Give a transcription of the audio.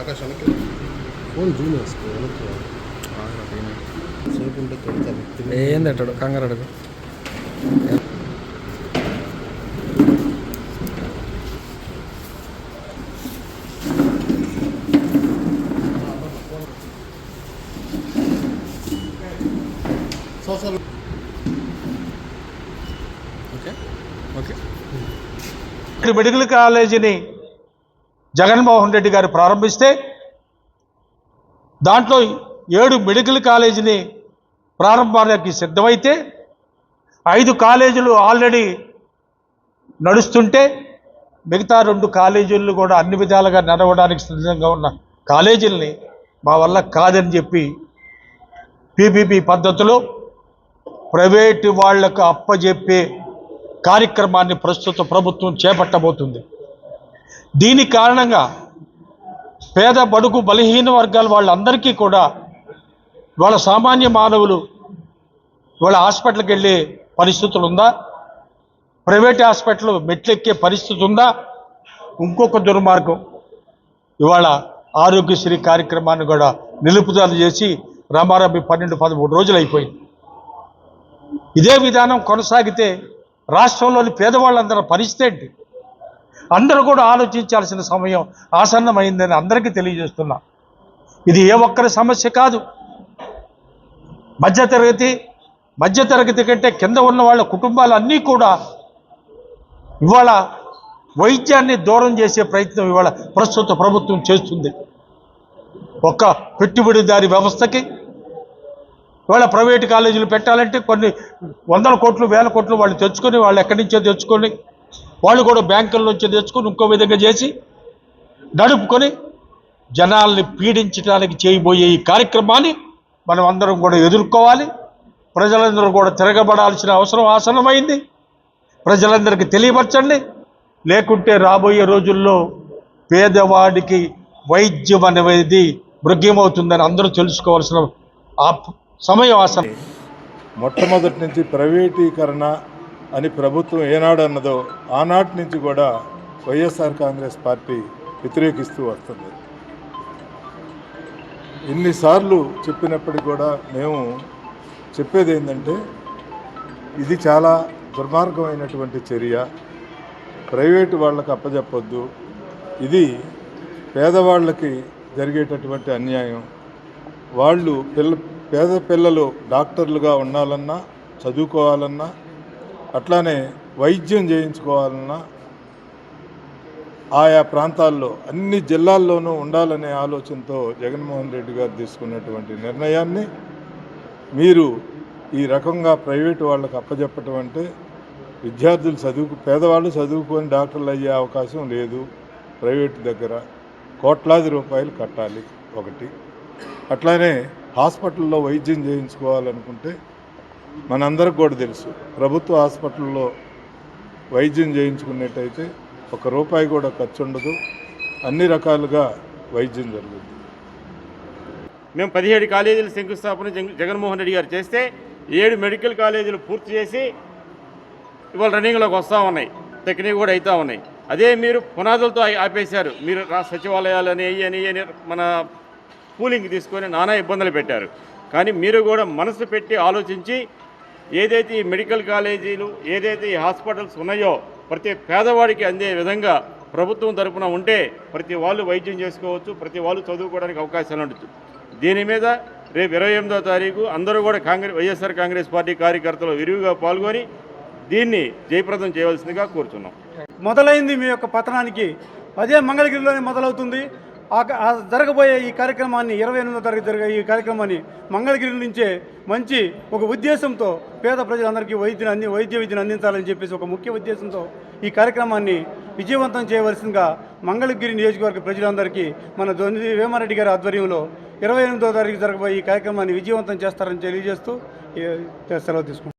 ఆకాశానికి? Phone Zoom వేసుకో వెనక్కి సేపు ఉంటే తిడతారు ఏంది అట్టాడు కంగారు అడుగు సోషల్ ఓకే ఓకే. ఇక్కడ మెడికల్ కాలేజీని జగన్మోహన్ రెడ్డి గారు ప్రారంభిస్తే దాంట్లో ఏడు మెడికల్ కాలేజీని ప్రారంభానికి సిద్ధమైతే ఐదు కాలేజీలు ఆల్రెడీ నడుస్తుంటే మిగతా రెండు కాలేజీలు కూడా అన్ని విధాలుగా నడవడానికి సిద్ధంగా ఉన్న కాలేజీలని మా వల్ల కాదని చెప్పి పీపీపీ పద్ధతిలో ప్రైవేటు వాళ్ళకు అప్పజెప్పే కార్యక్రమాన్ని ప్రస్తుత ప్రభుత్వం చేపట్టబోతుంది. దీని కారణంగా పేద బడుగు బలహీన వర్గాల వాళ్ళందరికీ కూడా వాళ్ళ సామాన్య మానవులు వాళ్ళ హాస్పిటల్కి వెళ్ళే పరిస్థితులు ఉందా? ప్రైవేట్ హాస్పిటల్ మెట్లెక్కే పరిస్థితి ఉందా? ఇంకొక దుర్మార్గం. ఇవాళ ఆరోగ్యశ్రీ కార్యక్రమాన్ని కూడా నిలుపుదల చేసి రామారాబి పన్నెండు పదమూడు రోజులు అయిపోయింది. ఇదే విధానం కొనసాగితే రాష్ట్రంలోని పేదవాళ్ళందరూ పరిస్థితి ఏంటి? అందరూ కూడా ఆలోచించాల్సిన సమయం ఆసన్నమైందని అందరికీ తెలియజేస్తున్నా. ఇది ఏ ఒక్కరి సమస్య కాదు. మధ్యతరగతి మధ్యతరగతి కంటే కింద ఉన్న వాళ్ళ కుటుంబాలన్నీ కూడా ఇవాళ వైద్యాన్ని దూరం చేసే ప్రయత్నం ఇవాళ ప్రస్తుత ప్రభుత్వం చేస్తుంది. ఒక్క పెట్టుబడిదారి వ్యవస్థకి ఇవాళ ప్రైవేట్ కాలేజీలు పెట్టాలంటే కొన్ని వందల కోట్లు వేల కోట్లు వాళ్ళు తెచ్చుకొని వాళ్ళు ఎక్కడి నుంచో తెచ్చుకొని వాళ్ళు కూడా బ్యాంకుల నుంచి తెచ్చుకొని ఇంకో విధంగా చేసి నడుపుకొని జనాల్ని పీడించడానికి చేయబోయే ఈ కార్యక్రమాన్ని మనం అందరం కూడా ఎదుర్కోవాలి. ప్రజలందరూ కూడా తిరగబడాల్సిన అవసరం ఆసనమైంది ప్రజలందరికీ తెలియపరచండి. లేకుంటే రాబోయే రోజుల్లో పేదవాడికి వైద్యం అనేది మృగ్యమవుతుందని అందరూ తెలుసుకోవాల్సిన ఆ సమయం ఆసనం మొట్టమొదటి నుంచి ప్రైవేటీకరణ అని ప్రభుత్వం ఏనాడు అన్నదో ఆనాటి నుంచి కూడా వైఎస్ఆర్ కాంగ్రెస్ పార్టీ వ్యతిరేకిస్తూ వస్తుంది. ఇన్నిసార్లు చెప్పినప్పటికీ కూడా మేము చెప్పేది ఏంటంటే ఇది చాలా దుర్మార్గమైనటువంటి చర్య. ప్రైవేటు వాళ్ళకి అప్పజెప్పొద్దు. ఇది పేదవాళ్ళకి జరిగేటటువంటి అన్యాయం. వాళ్ళు పిల్ల పేద పిల్లలు డాక్టర్లుగా ఉండాలన్నా చదువుకోవాలన్నా అట్లానే వైద్యం చేయించుకోవాలన్నా ఆయా ప్రాంతాల్లో అన్ని జిల్లాల్లోనూ ఉండాలనే ఆలోచనతో జగన్మోహన్ రెడ్డి గారు తీసుకున్నటువంటి నిర్ణయాన్ని మీరు ఈ రకంగా ప్రైవేటు వాళ్ళకు అప్పచెప్పటం అంటే విద్యార్థులు చదువుకు పేదవాళ్ళు చదువుకొని డాక్టర్లు అయ్యే అవకాశం లేదు. ప్రైవేటు దగ్గర కోట్లాది రూపాయలు కట్టాలి ఒకటి. అట్లానే హాస్పిటల్లో వైద్యం చేయించుకోవాలనుకుంటే మనందరికి కూడా తెలుసు. ప్రభుత్వ హాస్పిటల్లో వైద్యం చేయించుకున్నట్టయితే ఒక రూపాయి కూడా ఖర్చు ఉండదు అన్ని రకాలుగా వైద్యం జరుగుతుంది. మేము పదిహేడు కాలేజీలు శంకుస్థాపన జగన్మోహన్ రెడ్డి గారు చేస్తే ఏడు మెడికల్ కాలేజీలు పూర్తి చేసి ఇవాళ రన్నింగ్లోకి వస్తూ ఉన్నాయి. టెక్నిక్ కూడా అవుతూ ఉన్నాయి. అదే మీరు పునాదులతో ఆపేశారు. మీరు రా సచివాలయాలని అని అని మన పూలింగ్ తీసుకొని నానా ఇబ్బందులు పెట్టారు. కానీ మీరు కూడా మనసు పెట్టి ఆలోచించి ఏదైతే ఈ మెడికల్ కాలేజీలు ఏదైతే ఈ హాస్పిటల్స్ ఉన్నాయో ప్రతి పేదవాడికి అందే విధంగా ప్రభుత్వం తరపున ఉంటే ప్రతి వాళ్ళు వైద్యం చేసుకోవచ్చు ప్రతి వాళ్ళు చదువుకోవడానికి అవకాశాలు ఉండొచ్చు. దీని మీద రేపు ఇరవై ఎనిమిదో తారీఖు అందరూ కూడా కాంగ్రెస్ వైఎస్ఆర్ కాంగ్రెస్ పార్టీ కార్యకర్తలు విరివిగా పాల్గొని దీన్ని జయప్రదం చేయవలసిందిగా కోరుచున్నాం. మొదలైంది మీ యొక్క పతనానికి. అదే మంగళగిరిలోనే మొదలవుతుంది. జరగబోయే ఈ కార్యక్రమాన్ని ఇరవై ఎనిమిదో తారీఖు జరిగే ఈ కార్యక్రమాన్ని మంగళగిరి నుంచే మంచి ఒక ఉద్దేశంతో పేద ప్రజలందరికీ వైద్యుని అంది వైద్య విద్యను అందించాలని చెప్పేసి ఒక ముఖ్య ఉద్దేశంతో ఈ కార్యక్రమాన్ని విజయవంతం చేయవలసిందిగా మంగళగిరి నియోజకవర్గ ప్రజలందరికీ మన దొంది వేమారెడ్డి గారి ఆధ్వర్యంలో ఇరవై ఎనిమిదో తారీఖు జరగబోయే ఈ కార్యక్రమాన్ని విజయవంతం చేస్తారని తెలియజేస్తూ సెలవు తీసుకుంటాం